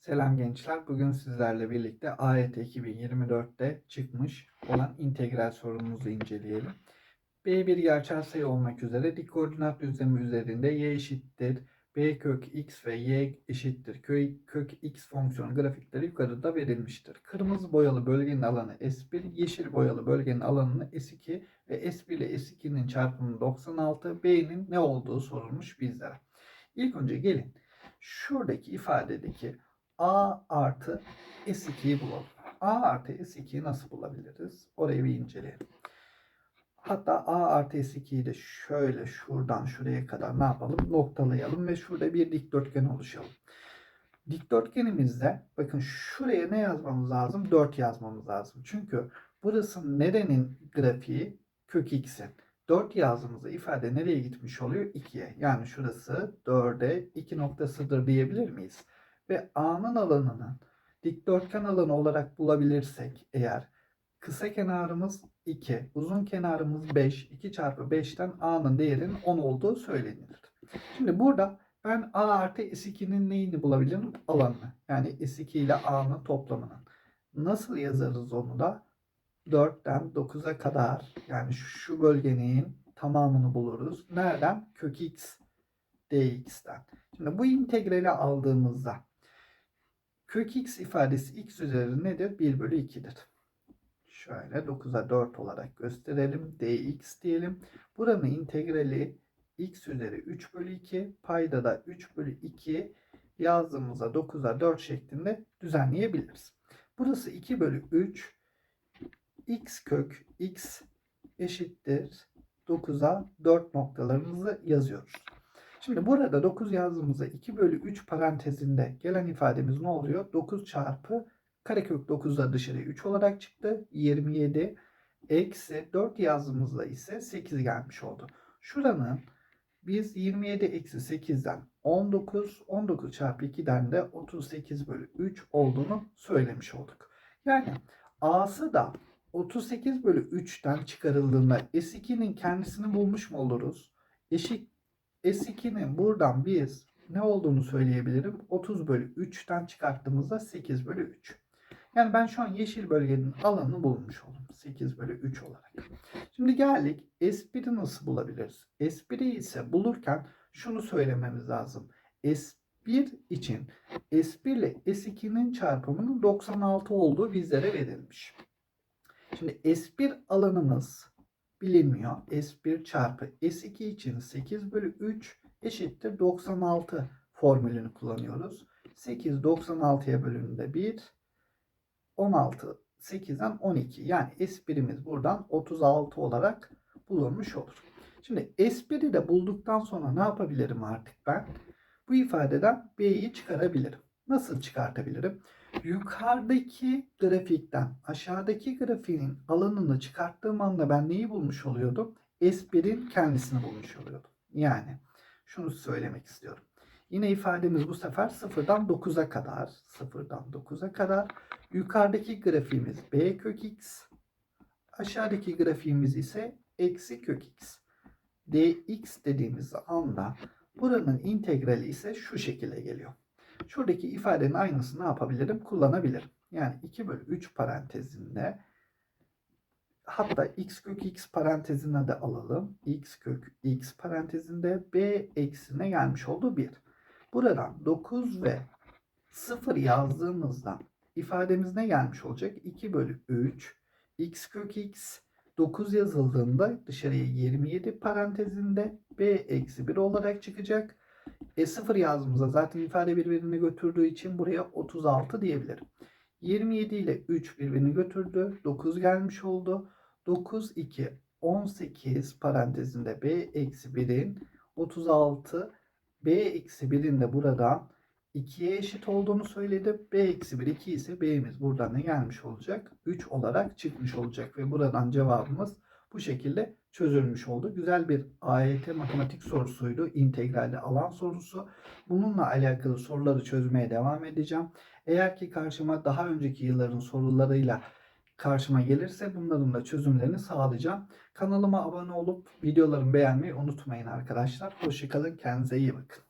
Selam gençler. Bugün sizlerle birlikte AYT 2024'te çıkmış olan integral sorunumuzu inceleyelim. B1 gerçel sayı olmak üzere dik koordinat düzlemi üzerinde y eşittir b kök x ve y eşittir kök, kök x fonksiyon grafikleri yukarıda verilmiştir. Kırmızı boyalı bölgenin alanı S1, yeşil boyalı bölgenin alanını S2 ve S1 ile S2'nin çarpımı 96, B'nin ne olduğu sorulmuş bizlere. İlk önce gelin şuradaki ifadedeki A artı S2'yi bulalım. A artı S2'yi nasıl bulabiliriz? Orayı bir inceleyelim. Hatta A artı S2'yi de şöyle şuradan şuraya kadar ne yapalım? Noktalayalım ve şurada bir dikdörtgen oluşalım. Dikdörtgenimizde bakın şuraya ne yazmamız lazım? 4 yazmamız lazım. Çünkü burası nerenin grafiği? Kök x'in. 4 yazdığımızda ifade nereye gitmiş oluyor? 2'ye. Yani şurası 4'e 2 noktasıdır diyebilir miyiz? Ve A'nın alanını dikdörtgen alanı olarak bulabilirsek eğer kısa kenarımız 2, uzun kenarımız 5, 2 çarpı 5'ten A'nın değerinin 10 olduğu söylenilir. Şimdi burada ben A artı S2'nin neyini bulabilirim? Alanını. Yani S2 ile A'nın toplamının. Nasıl yazarız onu da? 4'ten 9'a kadar yani şu bölgenin tamamını buluruz. Nereden? Kök x dx'ten. Şimdi bu integrali aldığımızda kök x ifadesi x üzeri nedir? 1 bölü 2'dir. Şöyle 9'a 4 olarak gösterelim. dx diyelim. Buranın integrali x üzeri 3 bölü 2. Payda da 3 bölü 2 yazdığımızda 9'a 4 şeklinde düzenleyebiliriz. Burası 2 bölü 3 x kök x eşittir 9'a 4 noktalarımızı yazıyoruz. Şimdi burada 9 yazdığımızda 2 bölü 3 parantezinde gelen ifademiz ne oluyor? 9 çarpı karekök 9'da dışarıya 3 olarak çıktı. 27 eksi 4 yazdığımızda ise 8 gelmiş oldu. Şuranın biz 27 eksi 8'den 19, 19 çarpı 2'den de 38 bölü 3 olduğunu söylemiş olduk. Yani A'sı da 38 bölü 3'ten çıkarıldığında S2'nin kendisini bulmuş mu oluruz? Eşit S2'nin buradan biz ne olduğunu söyleyebilirim. 30 bölü 3'ten çıkarttığımızda 8 bölü 3. Yani ben şu an yeşil bölgenin alanını bulmuş oldum. 8 bölü 3 olarak. Şimdi geldik S1'i nasıl bulabiliriz? S1'i ise bulurken şunu söylememiz lazım. S1 için S1 ile S2'nin çarpımının 96 olduğu bizlere verilmiş. Şimdi S1 alanımız bilinmiyor. S1 çarpı S2 için 8 bölü 3 eşittir 96 formülünü kullanıyoruz. 8 96'ya bölümünde 1 16 8'den 12 yani S1'imiz buradan 36 olarak bulunmuş olur. Şimdi S1'i de bulduktan sonra ne yapabilirim artık ben? Bu ifadeden B'yi çıkarabilirim. Nasıl çıkartabilirim? Yukarıdaki grafikten aşağıdaki grafiğin alanını çıkarttığım anda ben neyi bulmuş oluyordum? S1'in kendisini bulmuş oluyordum. Yani şunu söylemek istiyorum. Yine ifademiz bu sefer 0'dan 9'a kadar. 0'dan 9'a kadar. Yukarıdaki grafiğimiz b kök x. Aşağıdaki grafiğimiz ise eksi kök x. dx dediğimiz anda buranın integrali ise şu şekilde geliyor. Şuradaki ifadenin aynısını ne yapabilirim? Kullanabilirim. Yani 2 bölü 3 parantezinde hatta x kök x parantezine de alalım. x kök x parantezinde b eksine gelmiş oldu 1. Buradan 9 ve 0 yazdığımızda ifademiz ne gelmiş olacak? 2 bölü 3 x kök x 9 yazıldığında dışarıya 27 parantezinde b eksi 1 olarak çıkacak. E 0 yazdığımızda zaten ifade birbirini götürdüğü için buraya 36 diyebilirim. 27 ile 3 birbirini götürdü. 9 gelmiş oldu. 9, 2, 18 parantezinde b eksi 1'in 36 b eksi 1'in de buradan 2'ye eşit olduğunu söyledi. b eksi 1 2 ise b'miz buradan ne gelmiş olacak? 3 olarak çıkmış olacak ve buradan cevabımız bu şekilde çözülmüş oldu. Güzel bir AYT matematik sorusuydu. İntegralde alan sorusu. Bununla alakalı soruları çözmeye devam edeceğim. Eğer ki karşıma daha önceki yılların sorularıyla karşıma gelirse bunların da çözümlerini sağlayacağım. Kanalıma abone olup videolarımı beğenmeyi unutmayın arkadaşlar. Hoşçakalın. Kendinize iyi bakın.